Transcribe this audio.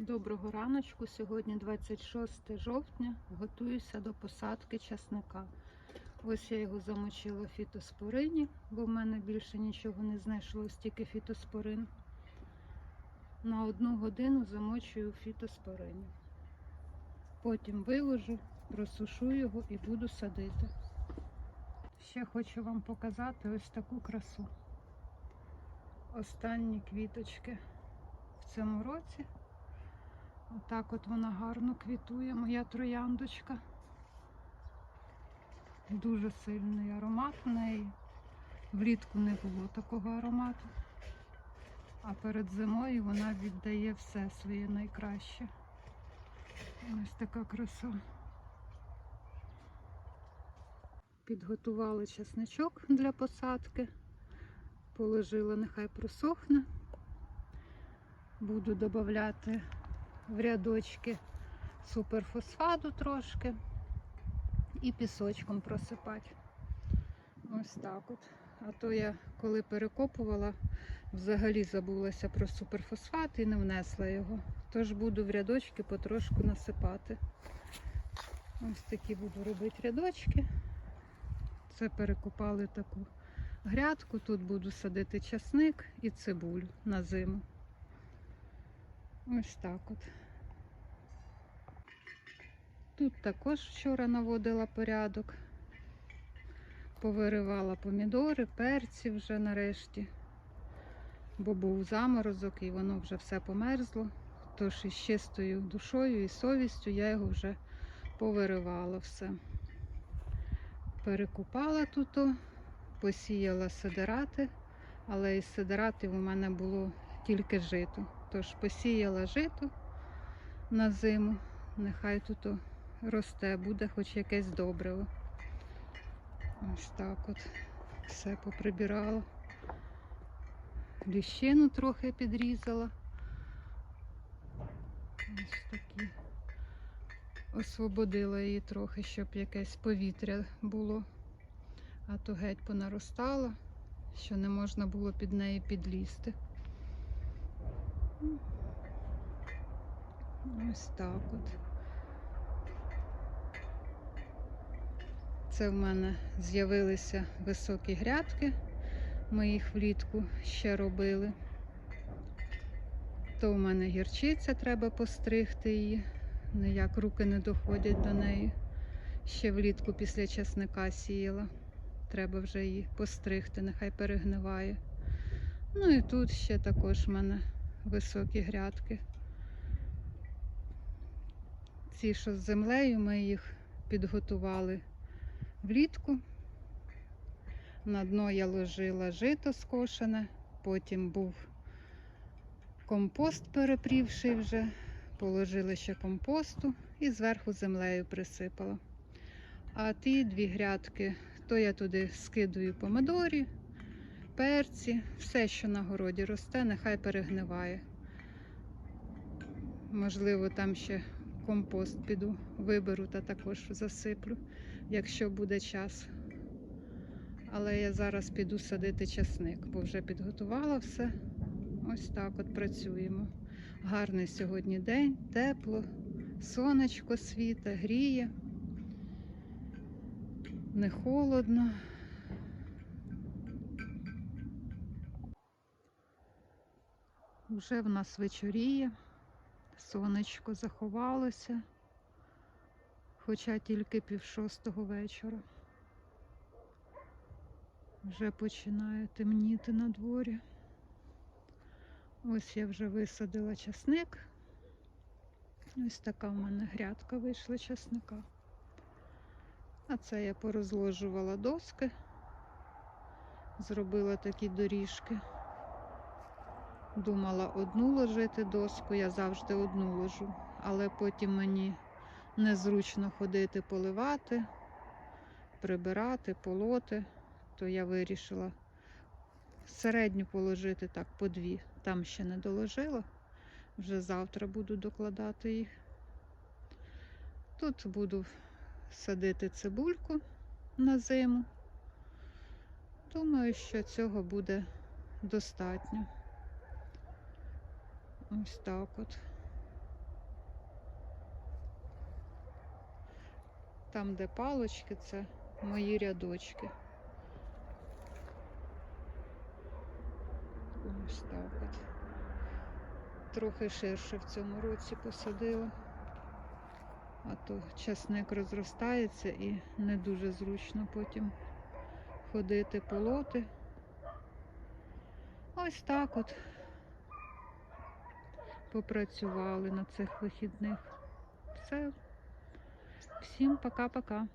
Доброго раночку. Сьогодні 26 жовтня. Готуюся до посадки часника. Ось я його замочила в фітоспорині, бо в мене більше нічого не знайшлось, тільки фітоспорин. На одну годину замочую фітоспорині. Потім виложу, просушу його і буду садити. Ще хочу вам показати ось таку красу. Останні квіточки в цьому році. Отак от вона гарно квітує, моя трояндочка. Дуже сильний аромат в неї. Влітку не було такого аромату. А перед зимою вона віддає все своє найкраще. Ось така краса. Підготували чесничок для посадки. Положила, нехай просохне. Буду додати в рядочки суперфосфату трошки і пісочком просипати. Ось так от. А то я коли перекопувала, взагалі забулася про суперфосфат і не внесла його. Тож буду в рядочки потрошку насипати. Ось такі буду робити рядочки. Це перекопали таку грядку. Тут буду садити часник і цибулю на зиму. Ось так от. Тут також вчора наводила порядок. Повиривала помідори, перці вже нарешті, бо був заморозок і воно вже все померзло. Тож із чистою душою і совістю я його вже повиривала все. Перекупала тут, посіяла сидирати, але із сидиратів у мене було тільки жито. Тож посіяла жито на зиму, нехай тут росте, буде хоч якесь добриво. Ось так от все поприбирала. Ліщину трохи підрізала. Ось такі. Освободила її трохи, щоб якесь повітря було, а то геть понаростала, що не можна було під неї підлізти. Ось так от. Це в мене з'явилися високі грядки. Ми їх влітку ще робили. То в мене гірчиця, треба постригти її. Ніяк руки не доходять до неї. Ще влітку після часника сіяла. Треба вже її постригти, нехай перегниває. Ну і тут ще також в мене високі грядки. Ці, що з землею, ми їх підготували влітку. На дно я ложила жито скошене, потім був компост перепрівший вже, положили ще компосту і зверху землею присипала. А ті дві грядки, то я туди скидую помидорі, перці, все, що на городі росте, нехай перегниває. Можливо, там ще компост піду, виберу та також засиплю, якщо буде час. Але я зараз піду садити часник, бо вже підготувала все. Ось так от працюємо. Гарний сьогодні день, тепло, сонечко світе, гріє, не холодно. Вже в нас вечоріє, сонечко заховалося, хоча тільки пів шостого вечора. Вже починає темніти на дворі. Ось я вже висадила часник. Ось така в мене грядка вийшла часника. А це я порозложувала доски, зробила такі доріжки. Думала одну ложити доску, я завжди одну ложу, але потім мені незручно ходити поливати, прибирати, полоти, то я вирішила середню положити так по дві. Там ще не доложила. Вже завтра буду докладати їх. Тут буду садити цибульку на зиму. Думаю, що цього буде достатньо. Ось так от. Там, де палочки, це мої рядочки. Ось так от. Трохи ширше в цьому році посадила, а то часник розростається і не дуже зручно потім ходити полоти. Ось так от попрацювали на цих вихідних. Все. Всім пока-пока.